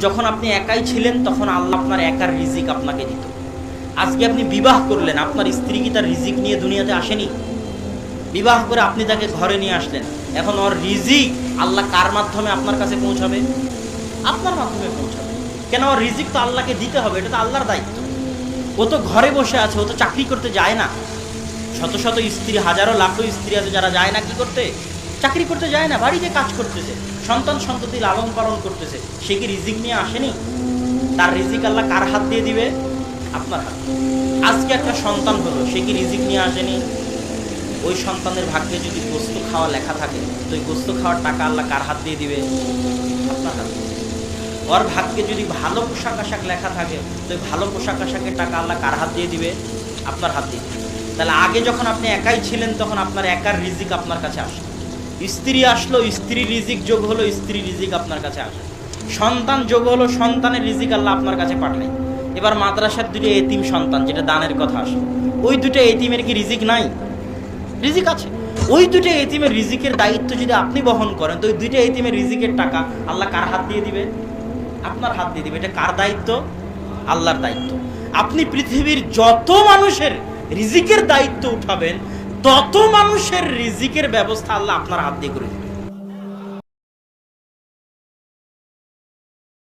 যখন আপনি একাই ছিলেন, তখন আল্লাহ আপনার একার রিজিক আপনাকে দিত। আজকে আপনি বিবাহ করলেন, আপনার স্ত্রী কি তার রিজিক নিয়ে দুনিয়াতে আসেনি? বিবাহ করে আপনি তাকে ঘরে নিয়ে আসলেন। এখন ওর রিজিক আল্লাহ কার মাধ্যমে আপনার কাছে পৌঁছাবে? আপনার মাধ্যমে পৌঁছাবে। কেন ওর রিজিক তো আল্লাহকে দিতে হবে, এটা তো আল্লাহর দায়িত্ব। ও তো ঘরে বসে আছে, ও তো চাকরি করতে যায় না। শত শত স্ত্রী, হাজারো লাখো স্ত্রী আছে যারা যায় না কি করতে? চাকরি করতে যায় না, বাড়িতে কাজ করতেছে। সন্তান সন্ততি লালন পালন করতেছে, সে কি রিজিক নিয়ে আসেনি? তার রিজিক আল্লাহ কার হাত দিয়ে দিবে? আপনার হাত। আজকে একটা সন্তান হলো, সে কি রিজিক নিয়ে আসেনি? ওই সন্তানের ভাগ্যে যদি গোস্ত খাওয়া লেখা থাকে, তো ওই গোস্ত খাওয়ার টাকা আল্লাহ কার হাত দিয়ে দিবে? আপনার হাত। ওর ভাগ্যে যদি ভালো পোশাক আশাক লেখা থাকে, তো ওই ভালো পোশাক আশাকের টাকা আল্লাহ কার হাত দিয়ে দিবে? আপনার হাত দিয়ে তাহলে আগে যখন আপনি একাই ছিলেন, তখন আপনার একার রিজিক আপনার কাছে আসে। স্ত্রী আসলো, স্ত্রী রিজিক, যোগ হলো, স্ত্রী রিজিক আপনার কাছে আসে। সন্তান যোগ হলো, সন্তানের রিজিক আল্লাহ আপনার কাছে পাঠায় এবার মাদ্রাসার দুটো এতিম সন্তান, যেটা দানের কথা আসে। ওই দুটো এতিমের কি রিজিক নাই? রিজিক আছে। ওই দুটো এতিমের রিজিকের দায়িত্ব যদি আপনি বহন করেন, তো ওই দুইটা এতিমের রিজিকের টাকা আল্লাহ কার হাত দিয়ে দিবে? আপনার হাত দিয়ে দিবে। এটা কার দায়িত্ব? আল্লাহর দায়িত্ব। আপনি পৃথিবীর যত মানুষের রিজিকের দায়িত্ব উঠাবেন তত মানুষের রিজিকের ব্যবস্থা আল্লাহ আপনার হাত দিয়ে করে দিবে।